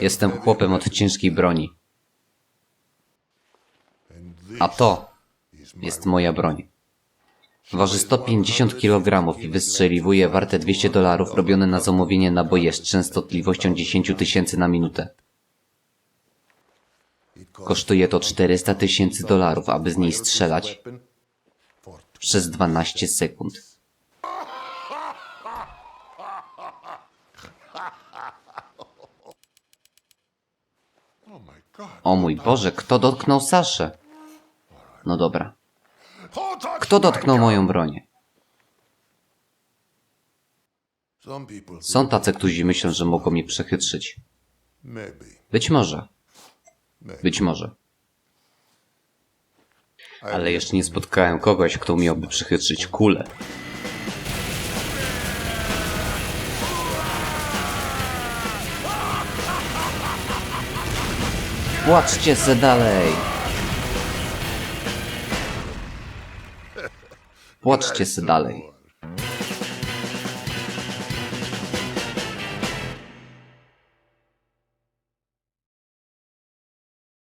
Jestem chłopem od ciężkiej broni. A to jest moja broń. Waży 150 kg i wystrzeliwuje warte 200 dolarów robione na zamówienie naboje z częstotliwością 10 tysięcy na minutę. Kosztuje to 400 tysięcy dolarów, aby z niej strzelać przez 12 sekund. O mój Boże, kto dotknął Saszę? No dobra. Kto dotknął moją broń? Są tacy, którzy myślą, że mogą mnie przechytrzyć. Być może. Być może. Ale jeszcze nie spotkałem kogoś, kto umiałby przechytrzyć kulę. Płaczcie se dalej! Płaczcie se dalej.